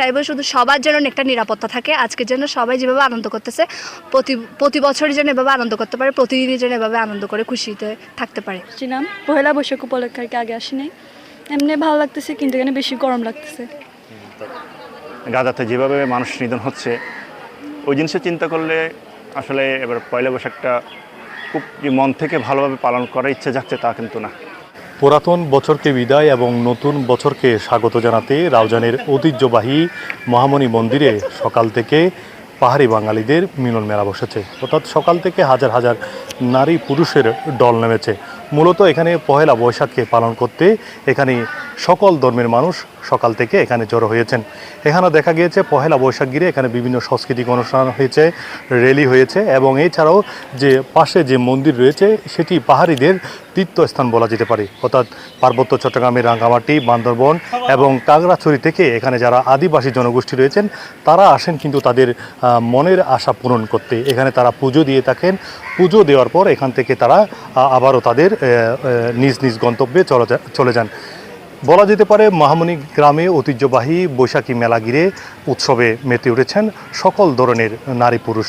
চাইব শুধু সবার যেন একটা নিরাপত্তা থাকে। আজকে যেন সবাই যেভাবে আনন্দ করতেছে প্রতি প্রতি বছরই যেন এভাবে আনন্দ করতে পারে প্রতিদিনই যেন এভাবে আনন্দ করে খুশিতে থাকতে পারে। ছিলাম পহেলা বৈশাখ উপলক্ষে আর কি আগে আসি নাই এমনি ভালো লাগতেছে কিন্তু এখানে বেশি গরম লাগতেছে। গাজাতে যেভাবে মানুষ নিধন হচ্ছে ওই জিনিসে চিন্তা করলে আসলে এবার পয়লা বৈশাখটা খুব মন থেকে ভালোভাবে পালন করার ইচ্ছে যাচ্ছে তা কিন্তু না। পুরাতন বছরকে বিদায় এবং নতুন বছরকে স্বাগত জানাতে রাউজানের ঐতিহ্যবাহী মহামণি মন্দিরে সকাল থেকে পাহাড়ি বাঙালিদের মিলন মেলা বসেছে। অর্থাৎ সকাল থেকে হাজার হাজার নারী পুরুষের দল নেমেছে। মূলত এখানে পহেলা বৈশাখকে পালন করতে এখানে সকল ধর্মের মানুষ সকাল থেকে এখানে জড়ো হয়েছেন। এখানে দেখা গিয়েছে, পহেলা বৈশাখ ঘিরে এখানে বিভিন্ন সাংস্কৃতিক অনুষ্ঠান হয়েছে র্যালি হয়েছে এবং এছাড়াও যে পাশে যে মন্দির রয়েছে, সেটি পাহাড়িদের তীর্থস্থান বলা যেতে পারে। অর্থাৎ পার্বত্য চট্টগ্রামের রাঙ্গামাটি, বান্দরবন এবং কাগড়াছড়ি থেকে এখানে যারা আদিবাসী জনগোষ্ঠী রয়েছেন, তারা আসেন কিন্তু তাদের মনের আশা পূরণ করতে। এখানে তারা পুজো দিয়ে থাকেন। পুজো দেওয়ার পর এখান থেকে তারা আবারও তাদের নিজ নিজ গন্তব্যে চলে যান। বলা যেতে পারে মহামণি গ্রামে ঐতিহ্যবাহী বৈশাখী মেলা ঘিরে উৎসবে মেতে উঠেছেন সকল ধরনের নারী পুরুষ।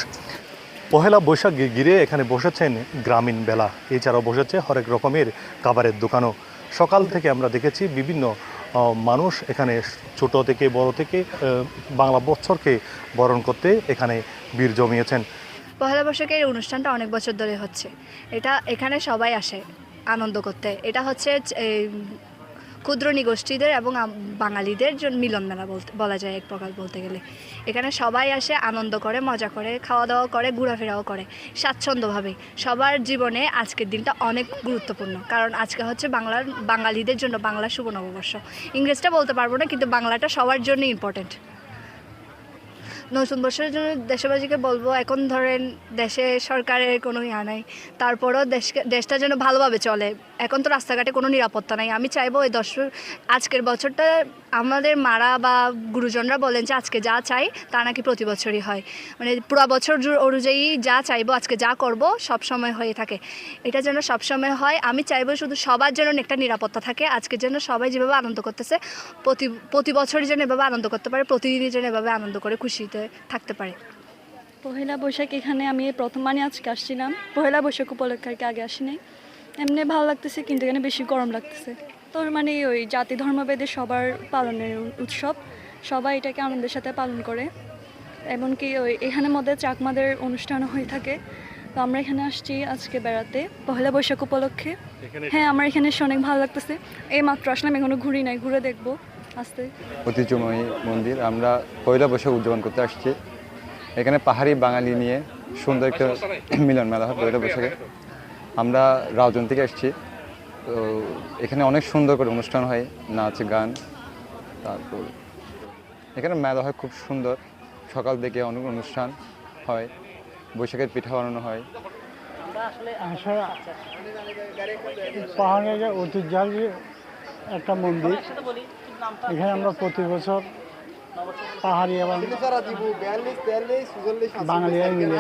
পহেলা বৈশাখ ঘিরে এখানে বসেছেন গ্রামীণ বেলা। এছাড়াও বসেছে হরেক রকমের খাবারের দোকানও। সকাল থেকে আমরা দেখেছি বিভিন্ন মানুষ এখানে ছোট থেকে, বড় থেকে বাংলা বছরকে বরণ করতে এখানে বীর জমিয়েছেন। পহেলা বৈশাখের এই অনুষ্ঠানটা অনেক বছর ধরে হচ্ছে। এটা এখানে সবাই আসে আনন্দ করতে। এটা হচ্ছে ক্ষুদ্র নিগোষ্ঠীদের এবং বাঙালিদের জন্য মিলন মেলা বলতে বলা যায় এক প্রকার বলতে গেলে। এখানে সবাই আসে, আনন্দ করে, মজা করে খাওয়া দাওয়া করে, ঘোরাফেরাও করে। স্বাচ্ছন্দ্যভাবে। সবার জীবনে আজকের দিনটা অনেক গুরুত্বপূর্ণ। কারণ আজকে হচ্ছে বাংলার বাঙালিদের জন্য বাংলা শুভ নববর্ষ। ইংরেজটা বলতে পারব না, কিন্তু বাংলাটা সবার জন্য ইম্পর্টেন্ট নতুন বছরের জন্য দেশবাসীকে বলব, এখন ধরেন দেশে সরকারের কোনো ইয়া নাই, তারপরও দেশকে, দেশটা যেন ভালোভাবে চলে। এখন তো রাস্তাঘাটে কোনো নিরাপত্তা নাই। আমি চাইব এই দশ আজকের বছরটা আমাদের মারা বা গুরুজনরা বলেন যে আজকে যা চাই তা নাকি প্রতি বছরই হয়। মানে পুরা বছর অনুযায়ী যা চাইব, আজকে যা করব, সব সময় হয়ে থাকে। এটা যেন সব সময় হয়। আমি চাইব শুধু সবার যেন একটা নিরাপত্তা থাকে, আজকে যেন সবাই যেভাবে আনন্দ করতেছে, প্রতি প্রতি বছরই যেন এভাবে আনন্দ করতে পারে, প্রতিদিনই যেন এভাবে আনন্দ করে, খুশিতে থাকতে পারে। পহেলা বৈশাখ এখানে আমি প্রথম মানে আজকে আসছিলাম পহেলা বৈশাখ উপলক্ষে আর কি আগে আসিনি। এমনি ভালো লাগতেছে কিন্তু এখানে বেশি গরম লাগতেছে। তো মানে ওই জাতি ধর্মভেদে সবার পালনের উৎসব। সবাই এটাকে আনন্দের সাথে পালন করে। এমনকি ওই এখানে মধ্যে চাকমাদের অনুষ্ঠানও হয়ে থাকে। তো আমরা এখানে আসছি আজকে বেড়াতে পহেলা বৈশাখ উপলক্ষে। হ্যাঁ আমার এখানে এসে অনেক ভালো লাগতেছে। এই মাত্র আসলাম এখনও ঘুরি নাই ঘুরে দেখব। ঐতিহ্যময়ী মন্দির। আমরা পয়লা বৈশাখ উদযাপন করতে আসছি। এখানে পাহাড়ি বাঙালি নিয়ে সুন্দর একটা মিলন মেলা হয় পয়লা বৈশাখে। আমরা রাউজন থেকে আসছি। তো এখানে অনেক সুন্দর করে অনুষ্ঠান হয় নাচ গান তারপর এখানে মেলা হয় খুব সুন্দর। সকাল থেকে অনেক অনুষ্ঠান হয় বৈশাখের পিঠা বানানো হয়। আসলে পাহাড়ের ঐতিহ্যবাহী একটা মন্দির। এখানে আমরা প্রতি বছর পাহাড়ি এবং বাঙালিরা মিলে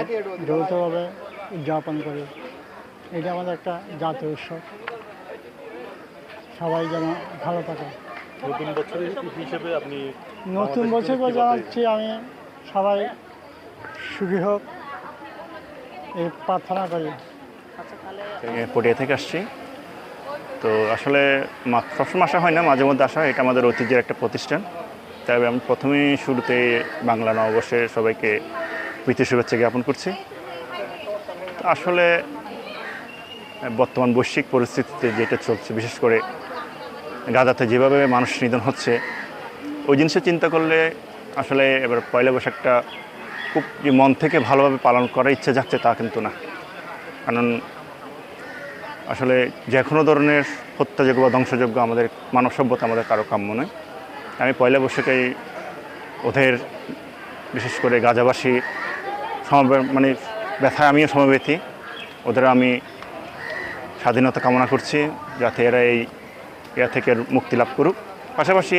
যৌথভাবে উদযাপন করি। এটা আমাদের একটা জাতীয় উৎসব। সবাই যেন ভালো থাকে। নতুন বছর হিসেবে আপনি নতুন বছর জানাচ্ছি আমি সবাই সুখী হোক এই প্রার্থনা করি। এ, পটিয়া থেকে আসছি। তো আসলে সবসময় আসা হয় না, মাঝে মধ্যে আসা হয়। এটা আমাদের ঐতিহ্যের একটা প্রতিষ্ঠান। তাই আমি প্রথমেই শুরুতে বাংলা নববর্ষে সবাইকে প্রীতি শুভেচ্ছা জ্ঞাপন করছি। আসলে, বর্তমান বৈশ্বিক পরিস্থিতিতে যেটা চলছে, বিশেষ করে গাজাতে যেভাবে মানুষ নিধন হচ্ছে, ওই জিনিসে চিন্তা করলে আসলে এবার পয়লা বৈশাখটা খুব মন থেকে ভালোভাবে পালন করার ইচ্ছে যাচ্ছে তা কিন্তু না। কারণ আসলে যে কোনো ধরনের হত্যাযোগ্য বা ধ্বংসযোগ্য আমাদের মানব সভ্যতা আমাদের কারও কাম্য নয়। আমি পয়লা বৈশাখেই ওদের, বিশেষ করে গাজাবাসী সমাবে মানে ব্যথায় আমিও সমবেতী। ওদের আমি স্বাধীনতা কামনা করছি যাতে এরা এই ইয়া থেকে মুক্তি লাভ করুক। পাশাপাশি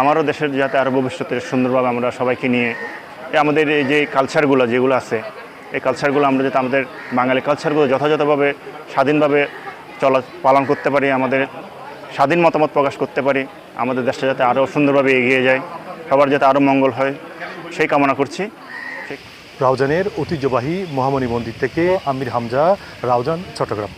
আমারও দেশের যাতে আরও ভবিষ্যতে সুন্দরভাবে আমরা সবাইকে নিয়ে, আমাদের এই যে কালচারগুলো যেগুলো আছে এই কালচারগুলো আমরা যাতে আমাদের বাঙালি কালচারগুলো যথাযথভাবে স্বাধীনভাবে চলা, পালন করতে পারি, আমাদের স্বাধীন মতামত প্রকাশ করতে পারি, আমাদের দেশটা যাতে আরও সুন্দরভাবে এগিয়ে যায়, সবার যাতে আরও মঙ্গল হয়, সেই কামনা করছি। রাউজানের ঐতিহ্যবাহী মহামণি মন্দির থেকে আমির হামজা, রাউজান, চট্টগ্রাম।